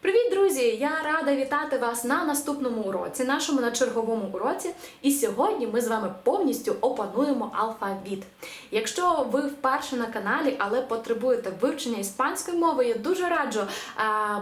Привіт, друзі! Я рада вітати вас на наступному уроці, нашому на черговому уроці. І сьогодні ми з вами повністю опануємо алфавіт. Якщо ви вперше на каналі, але потребуєте вивчення іспанської мови, я дуже раджу,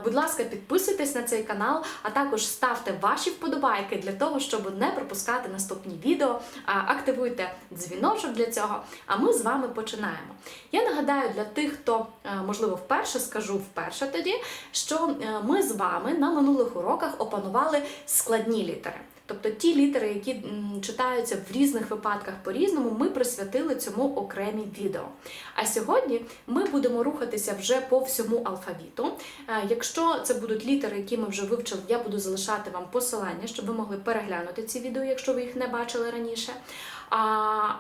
будь ласка, підписуйтесь на цей канал, а також ставте ваші вподобайки для того, щоб не пропускати наступні відео. Активуйте дзвіночок для цього. А ми з вами починаємо. Я нагадаю для тих, хто е, можливо вперше скажу вперше тоді, що е, ми з вами на минулих уроках опанували складні літери. Тобто ті літери, які читаються в різних випадках по-різному, ми присвятили цьому окремі відео. А сьогодні ми будемо рухатися вже по всьому алфавіту. Е, Якщо це будуть літери, які ми вже вивчили, я буду залишати вам посилання, щоб ви могли переглянути ці відео, якщо ви їх не бачили раніше. А,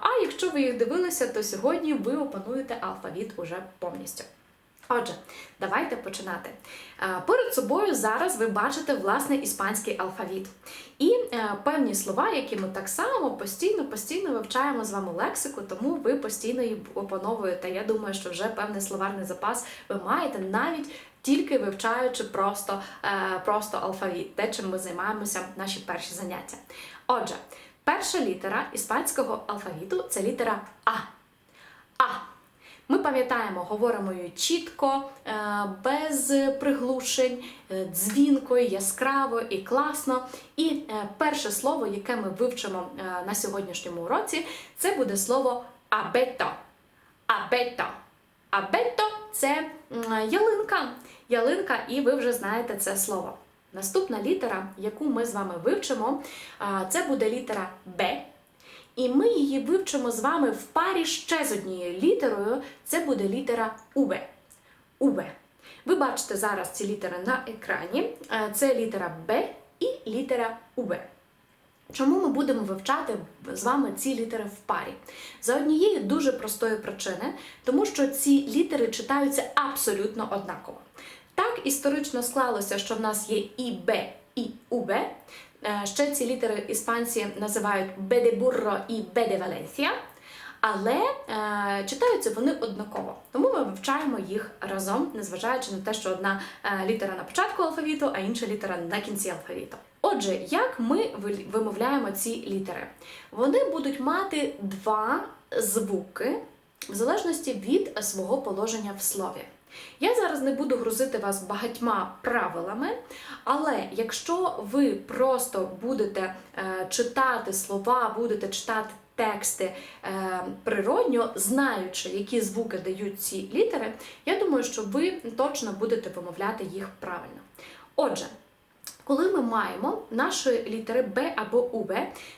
а якщо ви їх дивилися, то сьогодні ви опануєте алфавіт уже повністю. Отже, давайте починати. Е, Перед собою зараз ви бачите власне іспанський алфавіт. І е, певні слова, які ми так само постійно постійно вивчаємо з вами лексику, тому ви постійно її опановуєте. Я думаю, що вже певний словарний запас ви маєте навіть тільки вивчаючи просто, е, просто алфавіт, те, чим ми займаємося наші перші заняття. Отже, перша літера іспанського алфавіту це літера А. А. Ми пам'ятаємо, говоримо її чітко, е, без приглушень, е, дзвінко, яскраво і класно. І е, перше слово, яке ми вивчимо на сьогоднішньому уроці, це буде слово абето. Абето. Абето це ялинка. Ялинка, і ви вже знаєте це слово. Наступна літера, яку ми з вами вивчимо, це буде літера Б. І ми її вивчимо з вами в парі ще з однією літерою. Це буде літера УВ. УВ. Ви бачите зараз ці літери на екрані. Е, Це літера Б і літера УВ. Чому ми будемо вивчати з вами ці літери в парі? За однієї дуже простої причини, тому що ці літери читаються абсолютно однаково. Так історично склалося, що в нас є і Б, і УБ. Е, Ще ці літери іспанці називають Б де Бурро і Б де Валенсія. Але е, читаються вони однаково, тому ми вивчаємо їх разом, незважаючи на те, що одна е, літера на початку алфавіту, а інша літера на кінці алфавіту. Отже, як ми вимовляємо ці літери? Вони будуть мати два звуки в залежності від свого положення в слові. Я зараз не буду грузити вас багатьма правилами, але якщо ви просто будете е, читати слова, будете читати тексти е, природньо, знаючи, які звуки дають ці літери, я думаю, що ви точно будете вимовляти їх правильно. Отже, коли ми маємо наші літери Б або УБ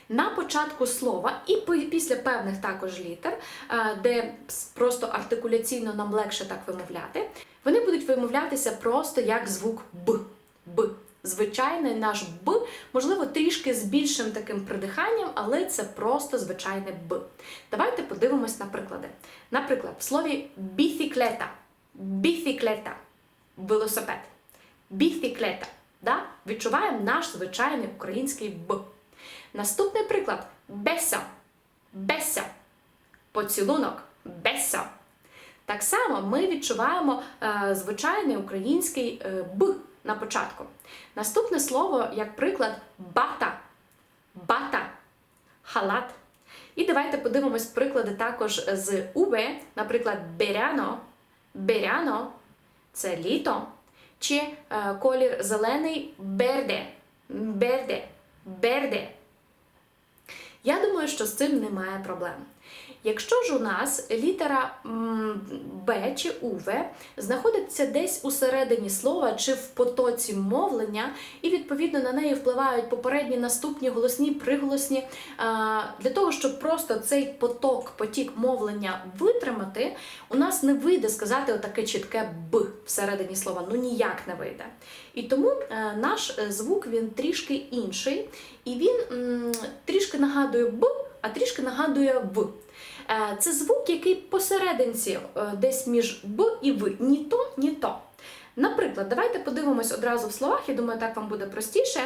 на початку слова і після певних також літер, е, де просто артикуляційно нам легше так вимовляти, вони будуть вимовлятися просто як звук Б. Б. Звичайний наш Б, можливо, трішки з більшим таким придиханням, але це просто звичайне Б. Давайте подивимось на приклади. Наприклад, в слові біціклета. Біціклета. Велосипед. Біціклета. Да? Відчуваємо наш звичайний український Б. Наступний приклад бесо. Бесо. Поцілунок. Бесо. Так само ми відчуваємо е, звичайний український е, Б на початку. Наступне слово, як приклад, бата. Бата. Халат. І давайте подивимось приклади також з УВ, наприклад, беряно. Беряно це літо. Чи е, колір зелений берде. Берде. Берде. Я думаю, що з цим немає проблем. Якщо ж у нас літера Б чи УВ знаходиться десь у середині слова чи в потоці мовлення, і відповідно на неї впливають попередні наступні голосні, приголосні, для того, щоб просто цей поток, потік мовлення витримати, у нас не вийде сказати отаке чітке Б всередині слова. Ну ніяк не вийде. І тому е, наш е, звук він трішки інший, і він трішки нагадує Б, а трішки нагадує В. Е, Це звук, який посерединці, е, десь між Б і В. Ні то, ні то. Наприклад, давайте подивимось одразу в словах, я думаю, так вам буде простіше.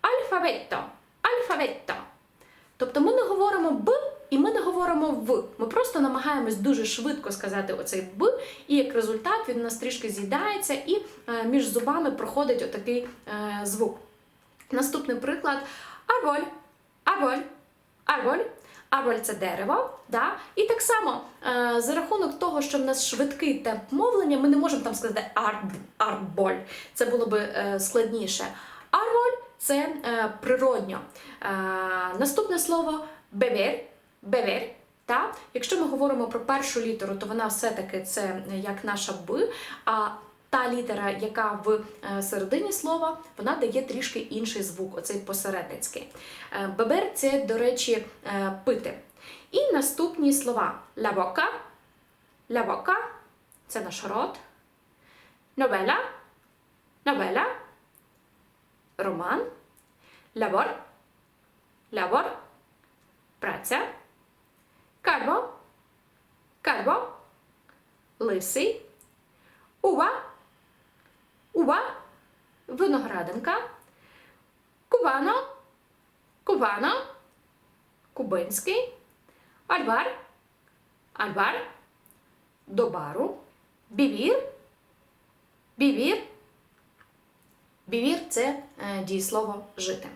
Альфаветто. Альфаветто. Тобто ми не говоримо Б, і ми не говоримо в. Ми просто намагаємось дуже швидко сказати оцей б, і як результат він у нас трішки з'їдається, і е, між зубами проходить отакий звук. Наступний приклад арболь, арболь, арболь. Арболь це дерево, да? і так само е, за рахунок того, що в нас швидкий темп мовлення, ми не можемо там сказати арб, арболь. Це було би е, складніше. Арболь це е, природньо. Е, наступне слово бевер, бевер. Та? Якщо ми говоримо про першу літеру, то вона все-таки це як наша Б, а та літера, яка в е, середині слова, вона дає трішки інший звук, оцей посередницький. Е, Бебер це, до речі, е, пити. І наступні слова: la boca – це наш рот, novela, novela – роман, labor, labor – праця, calvo, calvo – лисий, uva, uva – виноградинка, кубано, кубано, – кубинський, альвар, альвар – до бару, бівір, бівір, бівір – це е, дієслово жити.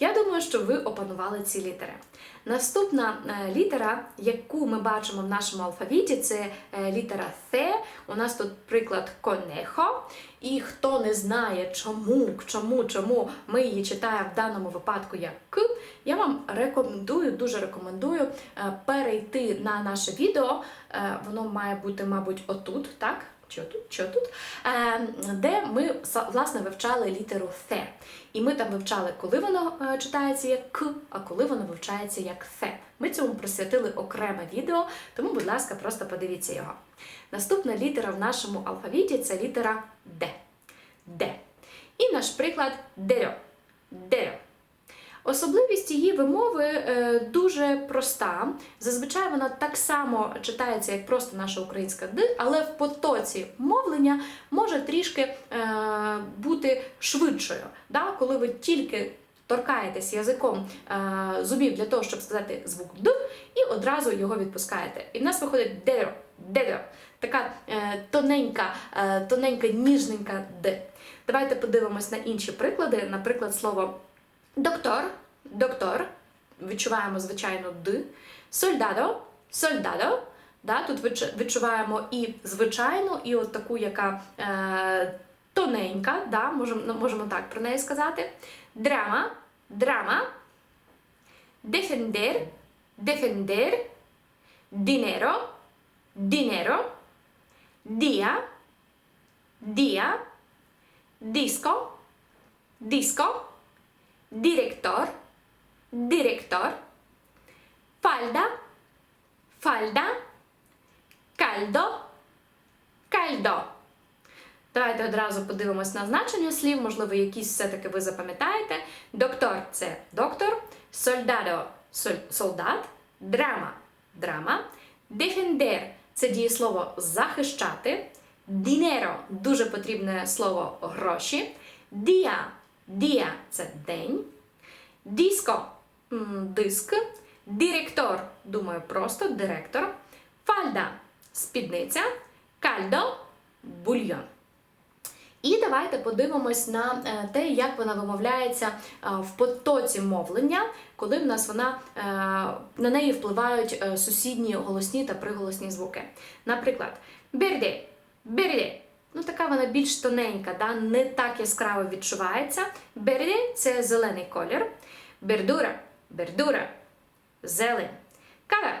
Я думаю, що ви опанували ці літери. Наступна е, літера, яку ми бачимо в нашому алфавіті, це е, літера Th. У нас тут приклад конехо. І хто не знає, чому, чому, чому ми її читаємо в даному випадку як К, я вам рекомендую, дуже рекомендую е, перейти на наше відео. Воно має бути, мабуть, отут, так? Чи отут, чи отут, е, де ми власне вивчали літеру Th. І ми там вивчали, коли воно е, читається як К, а коли воно вивчається як Th. Ми цьому присвятили окреме відео, тому, будь ласка, просто подивіться його. Наступна літера в нашому алфавіті це літера Д. Д. І наш приклад деро. Деро. Особливість її вимови е, дуже проста. Зазвичай вона так само читається, як просто наша українська Д, але в потоці мовлення може трішки е, бути швидшою. Да? Коли ви тільки торкаєтесь язиком е, зубів для того, щоб сказати звук Д, і одразу його відпускаєте. І в нас виходить деро, деро. Така е, тоненька, е, тоненька, ніжненька Д. Давайте подивимось на інші приклади. Наприклад, слово доктор, доктор. Відчуваємо, звичайно, Д. Сольдадо, сольдадо. Да, тут відчуваємо і звичайну, і от таку, яка е, тоненька, да, можемо, ну, можемо так про неї сказати. Драма, драма. Defender, defender. Dinero, dinero. Dia, dia. Disco, disco. Director, director. Falda, falda. Caldo, caldo. Давайте одразу подивимось на значення слів, можливо, якісь все-таки ви запам'ятаєте. Доктор це доктор, сольдадо солдат, драма драма, дефендер це дієслово захищати, дінеро дуже потрібне слово гроші, дія дія це день, диско диск, директор, думаю, просто директор, фальда спідниця, кальдо бульйон. І давайте подивимось на е, те, як вона вимовляється е, в потоці мовлення, коли в нас вона е, на неї впливають сусідні голосні та приголосні звуки. Наприклад, берде, берде. Ну, така вона більш тоненька, да? не так яскраво відчувається. Берде це зелений колір. Бердура, бердура, зелень. Кара,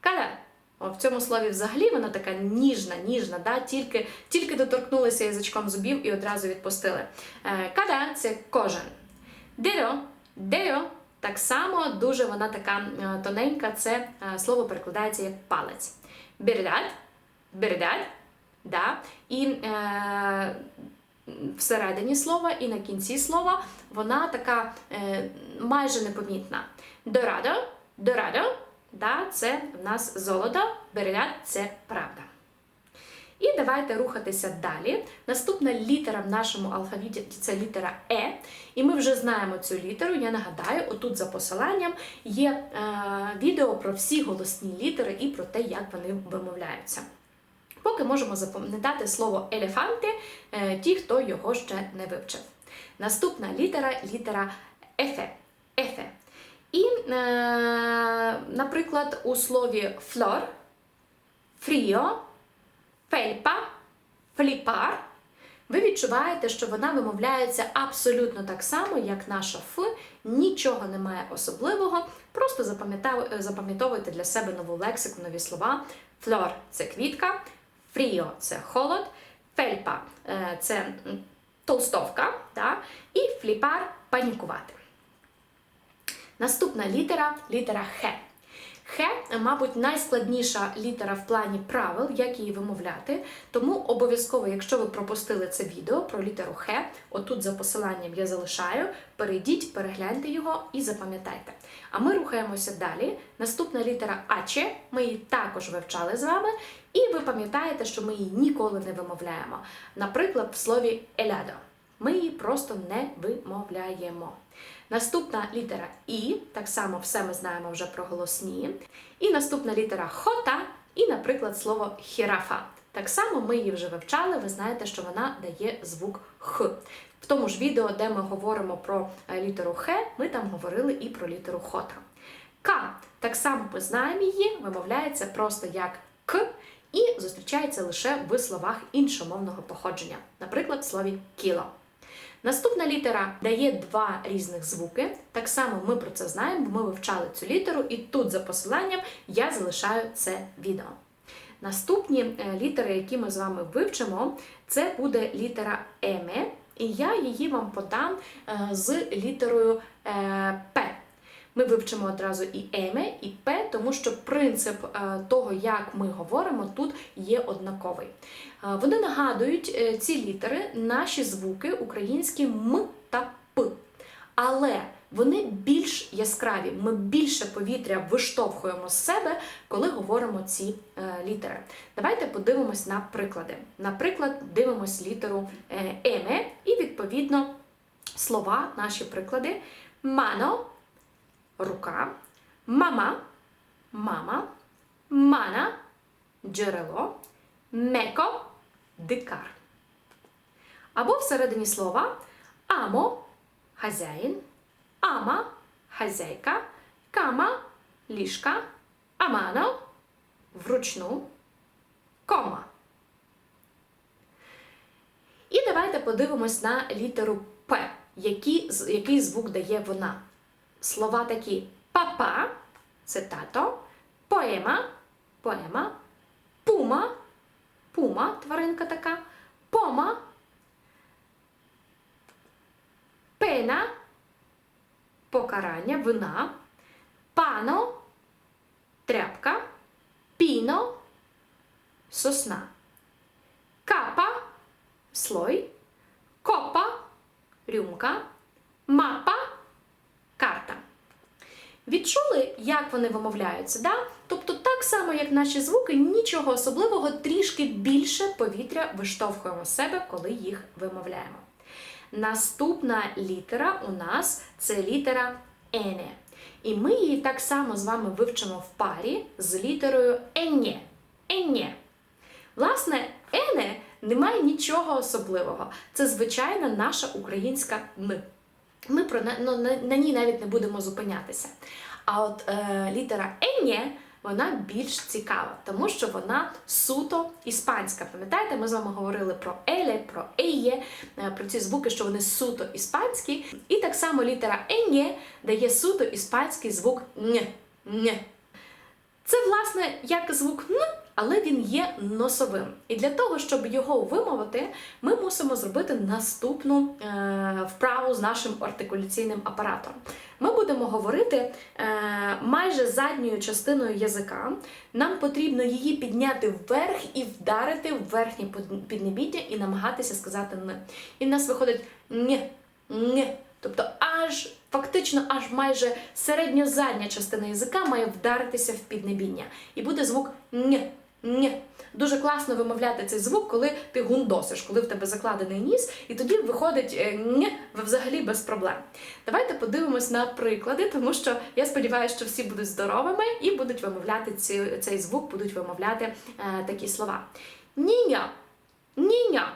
кара. О, в цьому слові взагалі вона така ніжна, ніжна, да? тільки, тільки доторкнулися язичком зубів і одразу відпустили. Е, Када це кожен. Деро, деро, так само дуже вона така е, тоненька, це е, слово перекладається як палець. Бердад, бердад, да? і е, всередині слова і на кінці слова вона така е, майже непомітна. Дорадо, дорадо, да, це в нас золото, береляд це правда. І давайте рухатися далі. Наступна літера в нашому алфавіті це літера Е. І ми вже знаємо цю літеру. Я нагадаю, отут за посиланням є е, відео про всі голосні літери і про те, як вони вимовляються. Поки можемо запам'ятати слово елефанти, е, ті, хто його ще не вивчив. Наступна літера літера Ефе. Ефе. І, е, наприклад, у слові флор, фріо, фельпа, фліпар. Ви відчуваєте, що вона вимовляється абсолютно так само, як наша Ф, нічого немає особливого. Просто запам'ятовуйте для себе нову лексику, нові слова. Флор це квітка, фріо це холод, фельпа е, це толстовка, да? і фліпар панікувати. Наступна літера літера Х. Х, мабуть, найскладніша літера в плані правил, як її вимовляти. Тому обов'язково, якщо ви пропустили це відео про літеру Х, отут за посиланням я залишаю, перейдіть, перегляньте його і запам'ятайте. А ми рухаємося далі. Наступна літера Аче, ми її також вивчали з вами, і ви пам'ятаєте, що ми її ніколи не вимовляємо. Наприклад, в слові елядо. Ми її просто не вимовляємо. Наступна літера І, так само все ми знаємо вже про голосні. І наступна літера Хота, і, наприклад, слово хірафа. Так само ми її вже вивчали, ви знаєте, що вона дає звук Х. В тому ж відео, де ми говоримо про е, літеру Х, ми там говорили і про літеру Хота. К, так само ми знаємо її, вимовляється просто як К, і зустрічається лише в словах іншомовного походження, наприклад, в слові кіло. Наступна літера дає два різних звуки. Так само ми про це знаємо, бо ми вивчали цю літеру, і тут за посиланням я залишаю це відео. Наступні е, літери, які ми з вами вивчимо, це буде літера М, і я її вам подам е, з літерою е, П. Ми вивчимо одразу і еме, і п, тому що принцип е, того, як ми говоримо, тут є однаковий. Е, Вони нагадують е, ці літери наші звуки українські м та п. Але вони більш яскраві. Ми більше повітря виштовхуємо з себе, коли говоримо ці літери. Давайте подивимось на приклади. Наприклад, дивимось літеру еме, і відповідно слова, наші приклади. Мано рука, мама, мама, мана, джерело, меко, дикар. Або всередині слова амо хазяїн, ама хазяйка, кама ліжка, амано вручну, кома. І давайте подивимось на літеру П, який, який звук дає вона. Слова такі папа це тато, поема, поема, пума, пума, тваринка така, пома, пена, покарання, вина, пано, тряпка, піно, сосна, капа, слой, копа, рюмка, мапа карта. Відчули, як вони вимовляються? Да? Тобто, так само, як наші звуки, нічого особливого, трішки більше повітря виштовхуємо з себе, коли їх вимовляємо. Наступна літера у нас це літера Ене. І ми її так само з вами вивчимо в парі з літерою Енє. Енє. Власне, Ене немає нічого особливого. Це звичайна наша українська Н. Ми про ну, на, на ній навіть не будемо зупинятися. А от е, літера Енє, вона більш цікава, тому що вона суто іспанська. Пам'ятаєте, ми з вами говорили про еле, про еє, е, про ці звуки, що вони суто іспанські. І так само літера Енє дає суто іспанський звук н. Це, власне, як звук н, але він є носовим. І для того, щоб його вимовити, ми мусимо зробити наступну е, вправу з нашим артикуляційним апаратом. Ми будемо говорити е, майже задньою частиною язика. Нам потрібно її підняти вверх і вдарити в верхнє піднебіття і намагатися сказати н. І в нас виходить н, н. Тобто аж фактично аж майже середньо-задня частина язика має вдаритися в піднебіння. І буде звук н. Ні. Дуже класно вимовляти цей звук, коли ти гундосиш, коли в тебе закладений ніс, і тоді виходить е, ні взагалі без проблем. Давайте подивимось на приклади, тому що я сподіваюся, що всі будуть здоровими і будуть вимовляти ці, цей звук, будуть вимовляти е, такі слова. Ніня, ніня.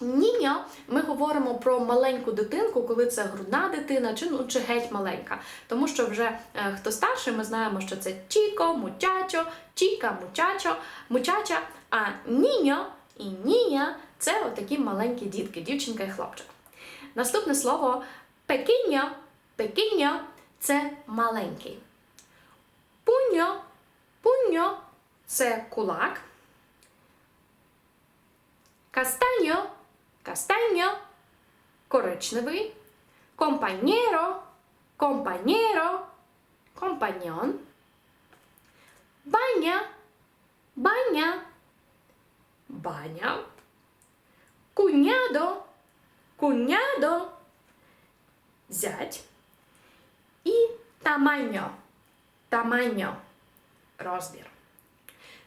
Ніня, ми говоримо про маленьку дитинку, коли це грудна дитина чи, ну, чи геть маленька. Тому що вже е, хто старший, ми знаємо, що це чіко, мучачо, чіка, мучачо, мучача. А ніньо і ніня це отакі маленькі дітки, дівчинка і хлопчик. Наступне слово пекіньо. Пекіньо це маленький. Пуньо, пуньо це кулак. Кастаньо, кастаньо, коричневий, компаньєро, компаньєро, компаньон, баня, баня, баня, кунядо, кунядо, зять і таманьо, таманьо, розмір.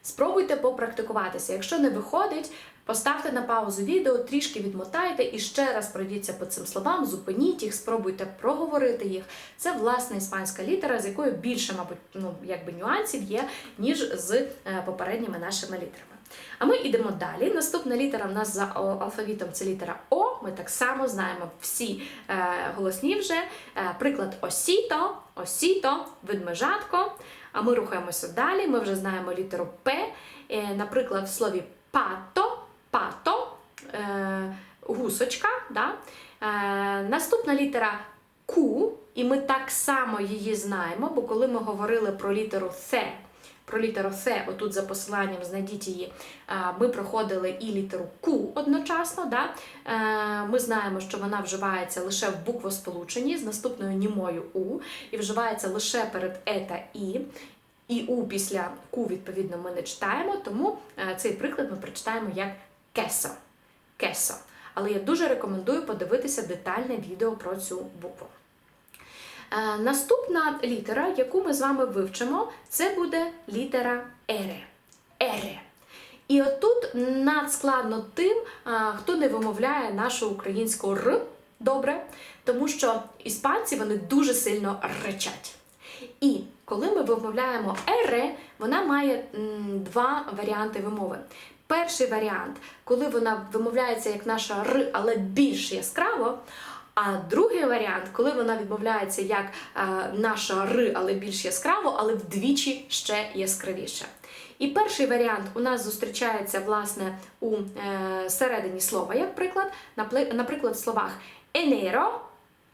Спробуйте попрактикуватися. Якщо не виходить, поставте на паузу відео, трішки відмотайте і ще раз пройдіться по цим словам, зупиніть їх, спробуйте проговорити їх. Це власне іспанська літера, з якою більше, мабуть, ну якби нюансів є, ніж з е, попередніми нашими літерами. А ми йдемо далі. Наступна літера в нас за алфавітом це літера О. Ми так само знаємо всі е, голосні вже. Е, приклад осіто, осіто, ведмежатко. А ми рухаємося далі. Ми вже знаємо літеру П. Наприклад, в слові пато, пато, е, гусочка. Да? Е, наступна літера Q, і ми так само її знаємо, бо коли ми говорили про літеру Th, про літеру Th, отут за посиланням знайдіть її, е, ми проходили і літеру Q одночасно. Да? Ми знаємо, що вона вживається лише в буквосполученні з наступною німою У, і вживається лише перед е та і. І У після Q, відповідно, ми не читаємо, тому цей приклад ми прочитаємо як кесо. Кесо. Але я дуже рекомендую подивитися детальне відео про цю букву. Е, Наступна літера, яку ми з вами вивчимо, це буде літера Ере. Ере. І отут надскладно тим, а, хто не вимовляє нашу українську Р добре, тому що іспанці вони дуже сильно речать. І коли ми вимовляємо ере, вона має два варіанти вимови. Перший варіант, коли вона вимовляється як наша Р, але більш яскраво. А другий варіант, коли вона відмовляється як е, наша Р, але більш яскраво, але вдвічі ще яскравіше. І перший варіант у нас зустрічається власне у е, середині слова, як приклад, наприклад, в словах енеро,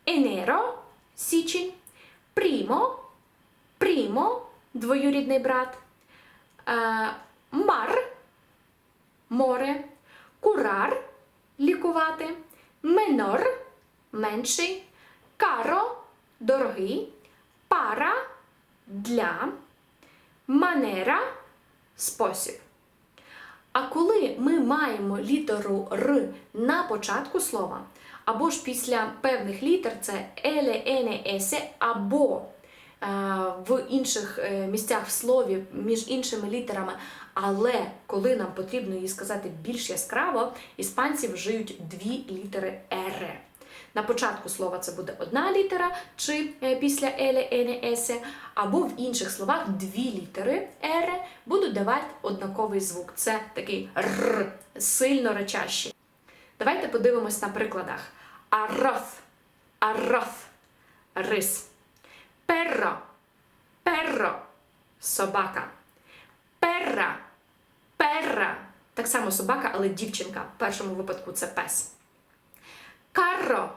енеро, січень, прімо, прімо, двоюрідний брат, е, мар, море, курар, лікувати, менор, менший, каро, дорогий, пара, для, манера, спосіб. А коли ми маємо літеру Р на початку слова, або ж після певних літер це еле, ене, есе, або е, в інших е, місцях в слові між іншими літерами, але коли нам потрібно її сказати більш яскраво, іспанці вжиють дві літери ере. На початку слова це буде одна літера, чи е, після еле, ене, есе, або в інших словах дві літери ере будуть давати однаковий звук. Це такий р, сильно речащий. Давайте подивимось на прикладах. Арроз, арроз, рис. Перро, перро, собака. Перра, перра. Так само собака, але дівчинка. В першому випадку це пес. Карро,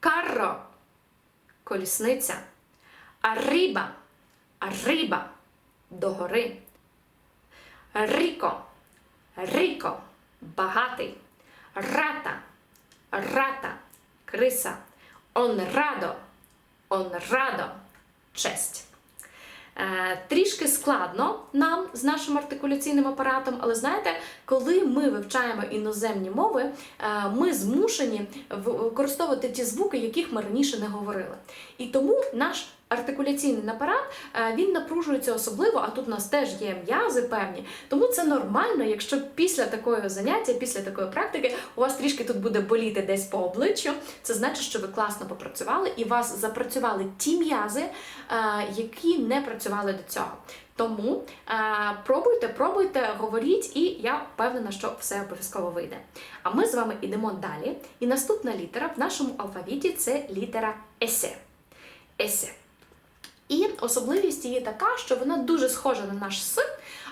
карро, колісниця. Arriba, arriba, догори. Ріко, ріко, багатий. Рата, рата, криса. Онрадо, онрадо, честь. Е, Трішки складно нам з нашим артикуляційним апаратом, але знаєте, коли ми вивчаємо іноземні мови, е, ми змушені використовувати ті звуки, яких ми раніше не говорили. І тому наш артикуляційний апарат е, він напружується особливо, а тут у нас теж є м'язи певні. Тому це нормально, якщо після такого заняття, після такої практики, у вас трішки тут буде боліти десь по обличчю. Це значить, що ви класно попрацювали і вас запрацювали ті м'язи, е, які не працювали до цього. Тому е, пробуйте, пробуйте, говоріть, і я впевнена, що все обов'язково вийде. А ми з вами йдемо далі. І наступна літера в нашому алфавіті це літера есе. Есе. І особливість її така, що вона дуже схожа на наш С,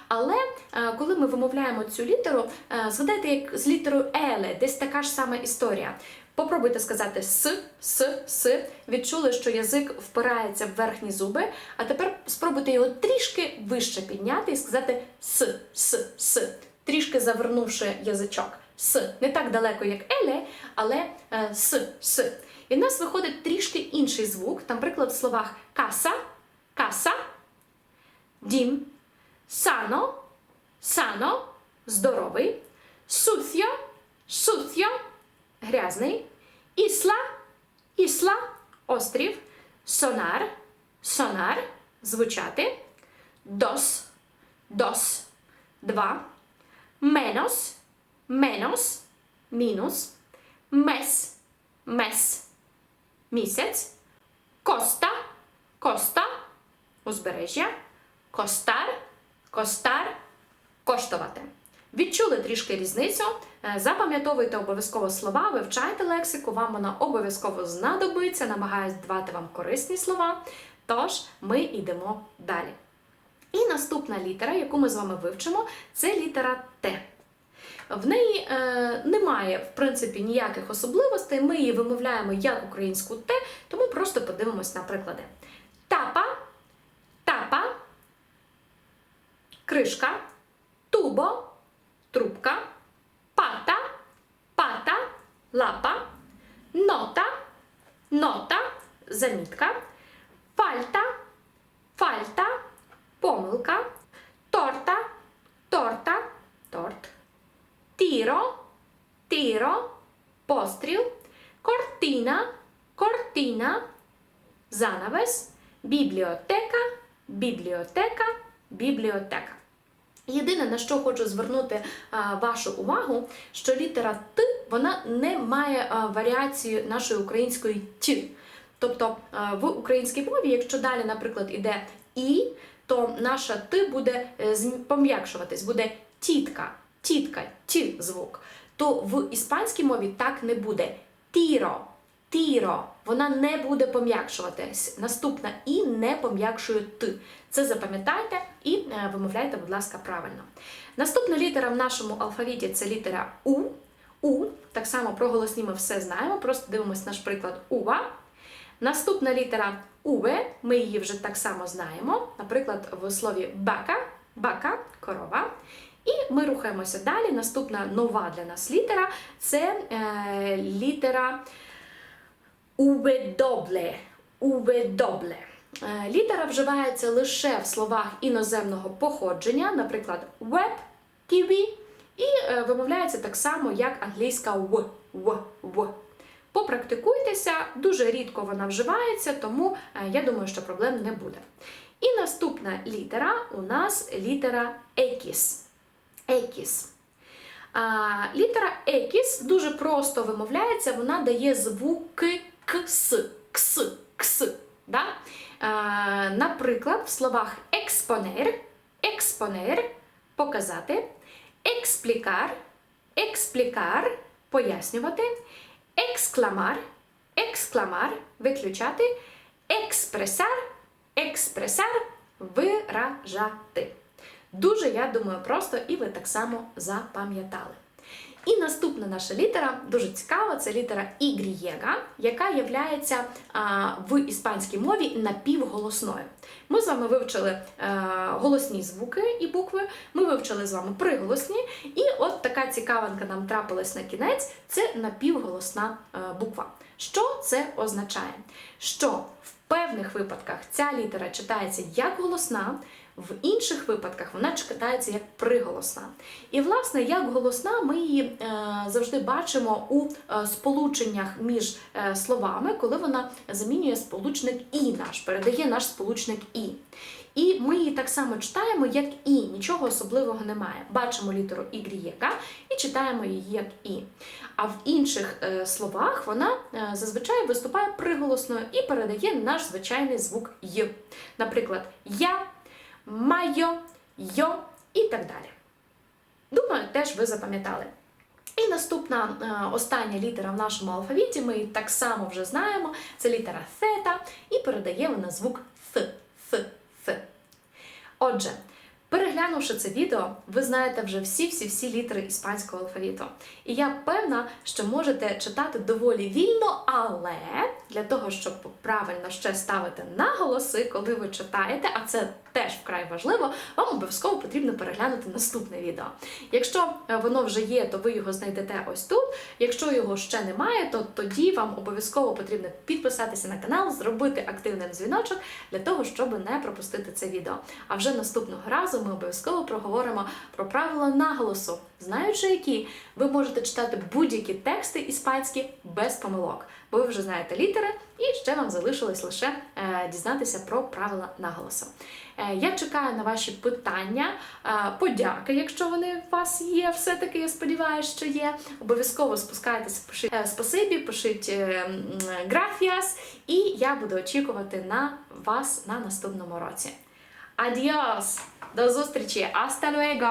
але е, коли ми вимовляємо цю літеру, е, згадайте, як з літерою Еле, десь така ж сама історія. Попробуйте сказати с, с, с. Відчули, що язик впирається в верхні зуби, а тепер спробуйте його трішки вище підняти і сказати с, с, с, трішки завернувши язичок. С. Не так далеко, як еле, але е, с, с. І в нас виходить трішки інший звук. Там, приклад в словах каса, каса, дім, сано, сано, здоровий, суфьо, суфьо, грязний, ісла, ісла, острів, сонар, сонар, звучати, дос, дос, два, менос, менос, мінус, мес, мес, місяць, коста, коста, узбережжя, костар, костар, коштувати. Відчули трішки різницю. Е, Запам'ятовуйте обов'язково слова, вивчайте лексику, вам вона обов'язково знадобиться, намагаюсь давати вам корисні слова. Тож ми йдемо далі. І наступна літера, яку ми з вами вивчимо, це літера Т. В неї е, немає, в принципі, ніяких особливостей. Ми її вимовляємо як українську Т, тому просто подивимось на приклади. Тапа, тапа, кришка, тубо, трубка, пата, пата, лапа, нота, нота, замітка, фальта, фальта, помилка, торта, торта, торт, тіро, тіро, постріл, картина, картина, занавес, бібліотека, бібліотека, бібліотека. Єдине, на що хочу звернути а, вашу увагу, що літера Т вона не має а, варіації нашої української Т. Тобто а, в українській мові, якщо далі, наприклад, іде І, то наша Т буде е, пом'якшуватись, буде тітка, тітка, Т звук. То в іспанській мові так не буде. Тіро, тіро, вона не буде пом'якшуватись. Наступна і не пом'якшує Т. Це запам'ятайте і е, вимовляйте, будь ласка, правильно. Наступна літера в нашому алфавіті це літера У. У. Так само про голосні ми все знаємо, просто дивимось наш приклад Ува. Наступна літера Уве, ми її вже так само знаємо. Наприклад, в слові бака, бака, корова. І ми рухаємося далі. Наступна нова для нас літера це е, літера Уведобле. Уведобле. Е, Літера вживається лише в словах іноземного походження, наприклад, web, TV, і е, вимовляється так само, як англійська в, в, в. Попрактикуйтеся, дуже рідко вона вживається, тому е, я думаю, що проблем не буде. І наступна літера у нас літера екіс. Екіс. Літера екіс дуже просто вимовляється, вона дає звуки кс, кс, кс. Да? А, наприклад, в словах експонер, експонер показати, експлікар, експлікар пояснювати, екскламар, екскламар виключати, експресар, експресар виражати. Дуже, я думаю, просто і ви так само запам'ятали. І наступна наша літера дуже цікава, це літера Y, яка є в іспанській мові напівголосною. Ми з вами вивчили е, голосні звуки і букви, ми вивчили з вами приголосні, і от така цікавинка нам трапилась на кінець це напівголосна е, буква. Що це означає? Що в певних випадках ця літера читається як голосна, В інших випадках вона читається як приголосна. І, власне, як голосна, ми її е, завжди бачимо у е, сполученнях між е, словами, коли вона замінює сполучник і наш, передає наш сполучник і. І ми її так само читаємо, як і, нічого особливого немає. Бачимо літеру Y і читаємо її як і. А в інших словах вона зазвичай виступає приголосною і передає наш звичайний звук й. Наприклад, я, майо, йо і так далі. Думаю, теж ви запам'ятали. І наступна е, остання літера в нашому алфавіті, ми її так само вже знаємо, це літера Фета, і передає вона звук Th, Th, Th. Отже, переглянувши це відео, ви знаєте вже всі-всі-всі літери іспанського алфавіту. І я певна, що можете читати доволі вільно, але для того, щоб правильно ще ставити наголоси, коли ви читаєте, а це теж вкрай важливо, вам обов'язково потрібно переглянути наступне відео. Якщо е, воно вже є, то ви його знайдете ось тут. Якщо його ще немає, то тоді вам обов'язково потрібно підписатися на канал, зробити активним дзвіночок для того, щоб не пропустити це відео. А вже наступного разу ми обов'язково проговоримо про правила наголосу, знаючи які ви можете читати будь-які тексти іспанські без помилок, бо ви вже знаєте літери, і ще вам залишилось лише е, дізнатися про правила наголосу. Е, я чекаю на ваші питання, е, подяки, якщо вони у вас є, все-таки я сподіваюся, що є. Обов'язково спускайтеся, пишіть спасибі, пишіть графіас, і я буду очікувати на вас на наступному році. Адіос! До зустрічі! Hasta luego!